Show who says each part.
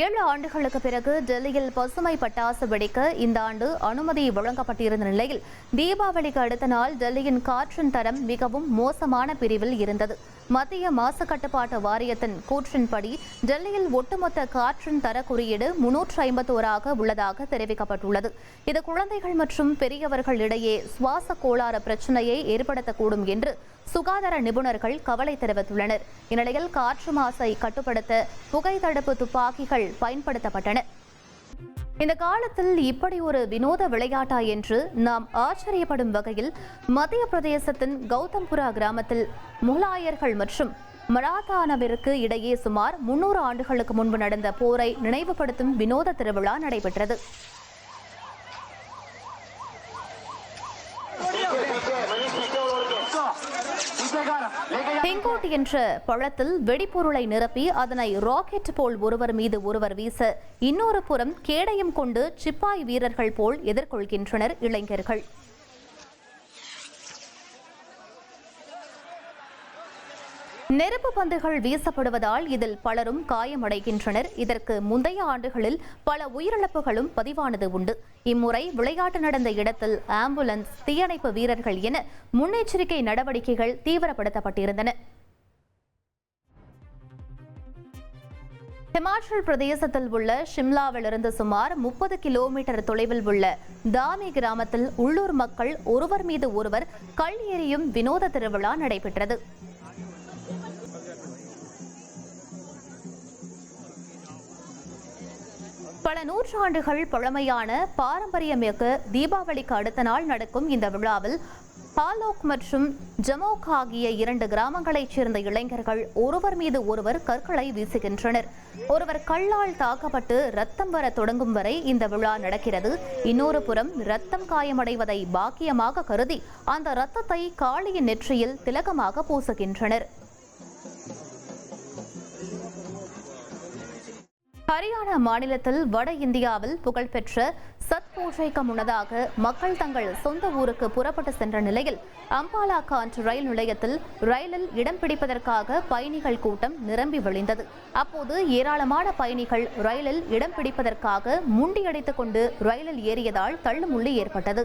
Speaker 1: ஏழு ஆண்டுகளுக்கு பிறகு டெல்லியில் பசுமை பட்டாசு வெடிக்க இந்த ஆண்டு அனுமதி வழங்கப்பட்டிருந்த நிலையில் தீபாவளிக்கு அடுத்த நாள் டெல்லியின் காற்றின் தரம் மிகவும் மோசமான பிரிவில் இருந்தது. மத்திய மாசு கட்டுப்பாட்டு வாரியத்தின் கூற்றின்படி டெல்லியில் ஒட்டுமொத்த காற்றின் தர குறியீடு முன்னூற்று ஐம்பத்தோராக உள்ளதாக தெரிவிக்கப்பட்டுள்ளது. இது குழந்தைகள் மற்றும் பெரியவர்கள் இடையே சுவாச கோளாறு பிரச்சனையை ஏற்படுத்தக்கூடும் என்று சுகாதார நிபுணர்கள் கவலை தெரிவித்துள்ளனர். இந்நிலையில் காற்று மாசை கட்டுப்படுத்த புகை தடுப்பு துப்பாக்கிகள் பயன்படுத்தப்பட்டன. இந்த காலத்தில் இப்படி ஒரு வினோத விளையாட்டா என்று நாம் ஆச்சரியப்படும் வகையில் மத்திய பிரதேசத்தின் கௌதம்புரா கிராமத்தில் முகலாயர்கள் மற்றும் மராத்தானவிற்கு இடையே சுமார் முன்னூறு ஆண்டுகளுக்கு முன்பு நடந்த போரை நினைவுபடுத்தும் வினோத திருவிழா நடைபெற்றது. செங்கோட்டு என்ற பழத்தில் வெடிப்பொருளை நிரப்பி அதனை ராக்கெட் போல் ஒருவர் மீது ஒருவர் வீச இன்னொரு புறம் கேடயம் கொண்டு சிப்பாய் வீரர்கள் போல் எதிர்கொள்கின்றனர் இளைஞர்கள். நெருப்பு பந்துகள் வீசப்படுவதால் இதில் பலரும் காயமடைகின்றனர். இதற்கு முந்தைய ஆண்டுகளில் பல உயிரிழப்புகளும் பதிவானது உண்டு. இம்முறை விளையாட்டு நடந்த இடத்தில் ஆம்புலன்ஸ் தீயணைப்பு வீரர்கள் என முன்னெச்சரிக்கை நடவடிக்கைகள் தீவிரப்படுத்தப்பட்டிருந்தன. ஹிமாச்சல் பிரதேசத்தில் உள்ள ஷிம்லாவிலிருந்து சுமார் முப்பது கிலோமீட்டர் தொலைவில் உள்ள தாமி கிராமத்தில் உள்ளூர் மக்கள் ஒருவர் மீது ஒருவர் கல் எறியும் வினோத திருவிழா நடைபெற்றது. பல நூற்றாண்டுகள் பழமையான பாரம்பரியமிக்க தீபாவளிக்கு அடுத்த நாள் நடக்கும் இந்த விழாவில் பாலோக் மற்றும் ஜமோக் ஆகிய இரண்டு கிராமங்களைச் சேர்ந்த இளைஞர்கள் ஒருவர் மீது ஒருவர் கற்களை வீசுகின்றனர். ஒருவர் கல்லால் தாக்கப்பட்டு ரத்தம் வர தொடங்கும் வரை இந்த விழா நடக்கிறது. இன்னொரு புறம் ரத்தம் காயமடைவதை பாக்கியமாக கருதி அந்த ரத்தத்தை காளியின் நெற்றியில் திலகமாக பூசுகின்றனர். ஹரியானா மாநிலத்தில் வட இந்தியாவில் புகழ்பெற்ற சத் பூஜைக்கு முன்னதாக மக்கள் தங்கள் சொந்த ஊருக்கு புறப்பட்டு சென்ற நிலையில் அம்பாலா காண்ட் ரயில் நிலையத்தில் ரயிலில் இடம் பிடிப்பதற்காக பயணிகள் கூட்டம் நிரம்பி வழிந்தது. அப்போது ஏராளமான பயணிகள் ரயிலில் இடம் பிடிப்பதற்காக முண்டியடித்துக் கொண்டு ரயிலில் ஏறியதால் தள்ளுமுள்ளி ஏற்பட்டது.